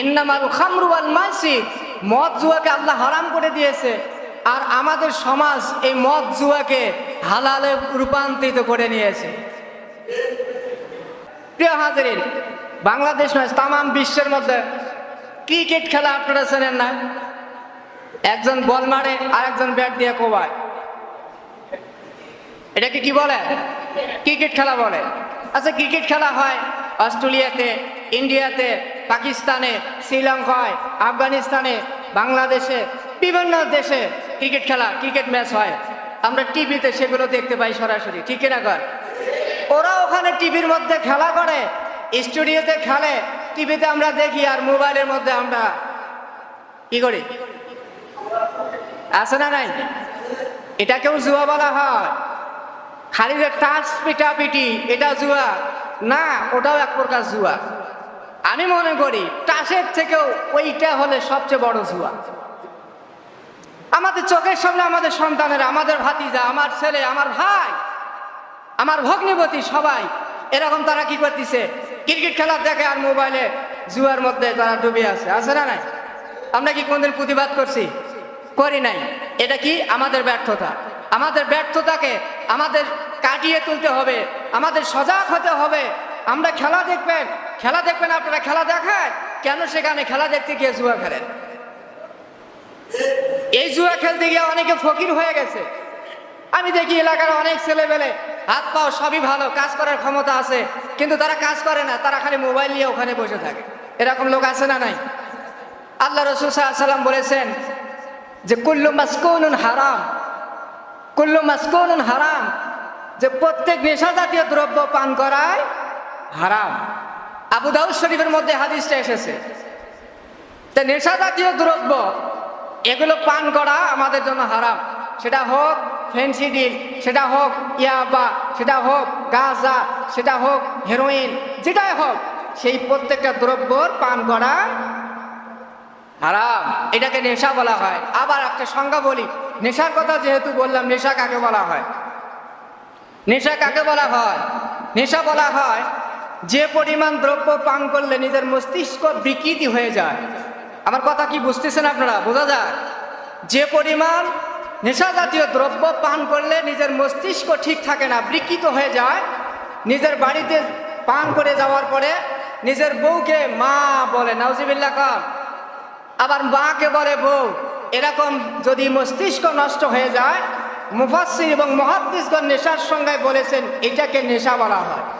ইন্নামাল খামরু আল মাইসি। মদ জুয়াকে আল্লাহ হারাম করে দিয়েছে। আর আমাদের সমাজ এই মদ জুয়াকে হালালে রূপান্তরিত করে নিয়েছে। প্রিয় হাজারিন, বাংলাদেশ নয়, তামাম বিশ্বের মধ্যে ক্রিকেট খেলা আপনারা চেনেন না? একজন বল মারে আর একজন ব্যাট দিয়ে কোবায়। এটাকে কি বলে? ক্রিকেট খেলা বলে। আচ্ছা ক্রিকেট খেলা হয় অস্ট্রেলিয়াতে, ইন্ডিয়াতে পাকিস্তানে, শ্রীলঙ্কায়, আফগানিস্তানে, বাংলাদেশে, বিভিন্ন দেশে ক্রিকেট খেলা, ক্রিকেট ম্যাচ হয়। আমরা টিভিতে সেগুলো দেখতে পাই সরাসরি, ঠিক না কর? ওরা ওখানে টিভির মধ্যে খেলা করে, স্টুডিওতে খেলে, টিভিতে আমরা দেখি আর মোবাইলের মধ্যে আমরা কি করি? আছে না নাই? এটাকেও জুয়া বলা হয়। খালি যে টাচ পিটাপিটি এটা জুয়া। না, ওটাও এক প্রকার জুয়া। আমি মনে করি টাসের থেকেও ওইটা হলে সবচেয়ে বড় জুয়া। আমাদের চোখের সামনে আমাদের সন্তানেরা, আমাদের ভাতিজা, আমার ছেলে, আমার ভাই, আমার ভগ্নিপতি সবাই, এরকম তারা কি করতেছে? ক্রিকেট খেলা দেখে আর মোবাইলে জুয়ার মধ্যে তারা ডুবে আছে। আছে না নাই? আমরা কি কোনদিন প্রতিবাদ করছি? করি নাই। এটা কি আমাদের ব্যর্থতা? আমাদের ব্যর্থতাকে আমাদের কাটিয়ে তুলতে হবে, আমাদের সজাগ হতে হবে আমরা খেলা দেখবেন খেলা দেখবেন আপনারা, খেলা দেখান? কেন সেখানে খেলা দেখতে গিয়ে জুয়া খেলেন? এই জুয়া খেলতে গিয়ে অনেকে ফকির হয়ে গেছে। আমি দেখি এলাকার অনেক ছেলেবেলে হাত পাও সবই ভালো, কাজ করার ক্ষমতা আছে, কিন্তু তারা কাজ করে না, তারা খালি মোবাইল নিয়ে ওখানে বসে থাকে। এরকম লোক আছে না নাই? আল্লাহ রসুল সাল্লাম বলেছেন যে, কুল্লু মাসকুন হারাম। কুল্লু মাসকুন হারাম। যে, প্রত্যেক নেশা জাতীয় দ্রব্য পান করায় হারাম। আবু দাউদ শরীফের মধ্যে হাদিসটা এসেছে। তা নেশা জাতীয় দ্রব্য, এগুলো পান করা আমাদের জন্য হারাম। সেটা হোক ফেন্সিডিল সেটা হোক ইয়াবা, সেটা হোক গাঁজা, সেটা হোক হেরোইন, যেটাই হোক, সেই প্রত্যেকটা দ্রব্যর পান করা হারাম। এটাকে নেশা বলা হয়। আবার একটা সংজ্ঞা বলি, নেশার কথা যেহেতু বললাম, নেশা কাকে বলা হয়? নেশা কাকে বলা হয়? নেশা বলা হয় যে পরিমাণ দ্রব্য পান করলে নিজের মস্তিষ্ক বিকৃতি হয়ে যায়। আমার কথা কি বুঝতেছেন আপনারা? বোঝা যায় যে পরিমাণ নেশা জাতীয় দ্রব্য পান করলে নিজের মস্তিষ্ক ঠিক থাকে না, বিকৃত হয়ে যায়, নিজের বাড়িতে পান করে যাওয়ার পরে নিজের বউকে মা বলে নাউজিবিল্লা কম আবার মাকে বলে, বউ, এরকম যদি মস্তিষ্ক নষ্ট হয়ে যায় মুফাসির এবং মহাদ্দিসগণ নেশার সংজ্ঞায় বলেছেন, এটাকে নেশা বলা হয়।